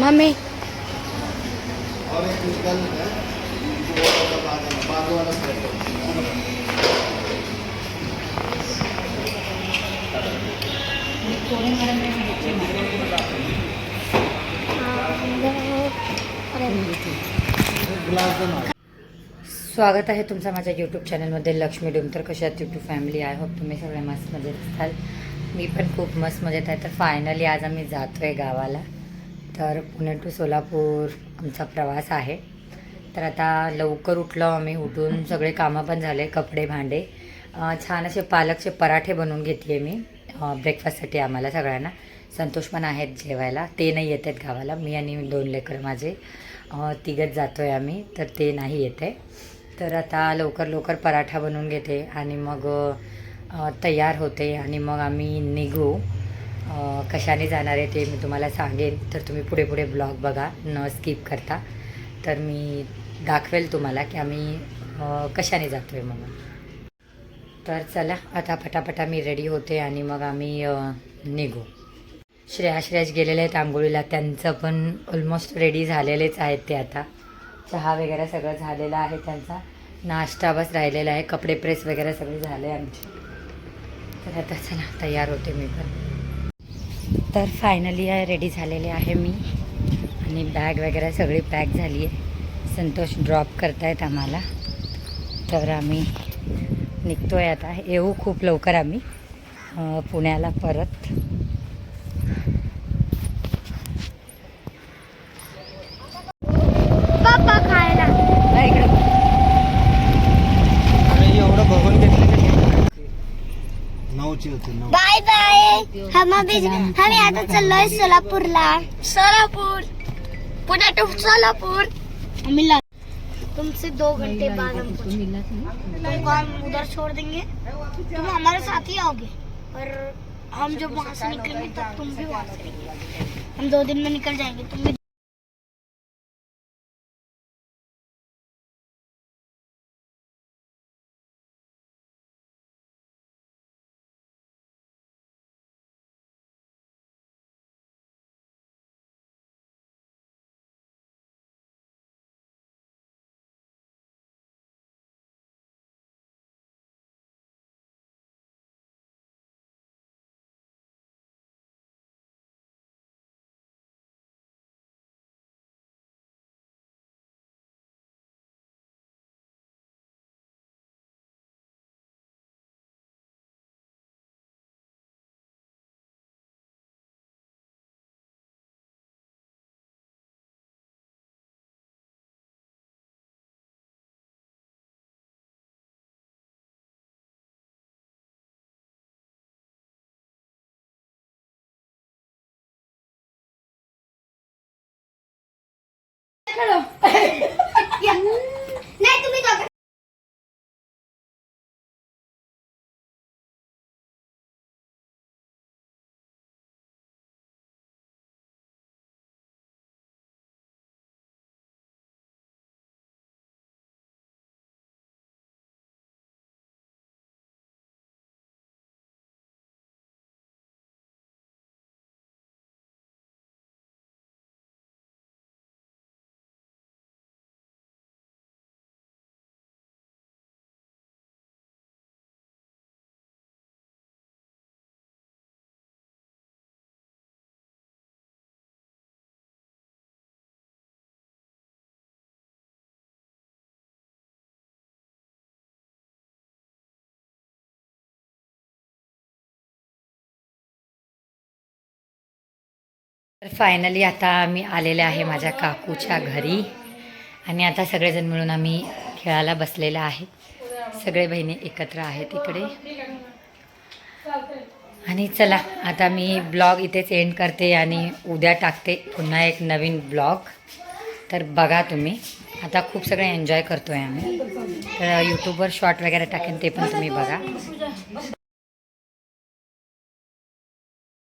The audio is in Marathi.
मम्मी। स्वागत आहे तुमचं माझ्या यूट्यूब चॅनलमध्ये लक्ष्मी डुमतर कशात यूट्यूब फॅमिली आय होप तुम्ही सगळे मस्त मजेत असाल. मी पण खूप मस्त मजेत आहे. तर फायनली आज आम्ही जातो आहे गावाला. तर पुणे टू सोलापूर आमचा प्रवास आहे. तर आता लवकर उठलो आम्ही उठून सगळे कामं पण झाले कपडे भांडे. छान असे पालकचे पराठे बनवून घेतले मी ब्रेकफास्टसाठी आम्हाला सगळ्यांना. संतोष पण आहेत जेवायला ते नाही येत आहेत गावाला मी आणि दोन लेकर माझे. तिघत जातो आहे आम्ही तर ते नाही येते. तर आता लवकर लवकर पराठा बनवून घेते आणि मग तयार होते आणि मग आम्ही निघू. कशाने जाणार आहे ते मी तुम्हाला सांगेन. तर तुम्ही पुढे पुढे ब्लॉग बघा न स्किप करता. तर मी दाखवेल तुम्हाला की आम्ही कशाने जातो आहे म्हणून. तर चला आता पटापटा मी रेडी होते आणि मग आम्ही निघू. श्रेया श्रेयस गेलेले आहेत आंघोळीला. त्यांचं पण ऑलमोस्ट रेडी झालेलेच आहेत ते आता. चहा वगैरे सगळं झालेला आहे त्यांचा. नाश्ता बस राहिलेला आहे. कपडे प्रेस वगैरे सगळे झाले आमचे. तर आता चला तयार होते मी पण. तर फायनली रेडी झालेले आहे मी. आणि बॅग वगैरे सगळी पॅक झाली आहे. संतोष ड्रॉप करतायत आम्हाला. तर आम्ही निघतो आहे आता. येऊ खूप लवकर आम्ही पुण्याला परत. नऊची होती नऊ बाय बाय। हम अभी हम आता चाललोय सोलापूरला। सोलापूर। पुणे टू सोलापूर। आम्ही तुमसे दो घंटे बाद हम पहुँचे। तुमको हम उधर छोड़ देंगे। तुम हमारे साथ ही आओगे। और हम जब वहाँ से निकलेंगे तब तुम भी वहाँ से हम दो दिन में निकल जाएँगे। तुम भी नाही तर फायनली आता आम्ही आलेले आहे माझ्या काकूच्या घरी. आणि आता सगळेजण मिळून आम्ही खेळायला बसलेले आहे. सगळे बहिणी एकत्र आहेत इकडे. आणि चला आता मी ब्लॉग इथेच एंड करते आणि उद्या टाकते पुन्हा एक नवीन ब्लॉग. तर बघा तुम्ही. आता खूप सगळे एन्जॉय करतो आहे आम्ही. तर यूट्यूबवर शॉर्ट वगैरे टाकेन ते पण तुम्ही बघा.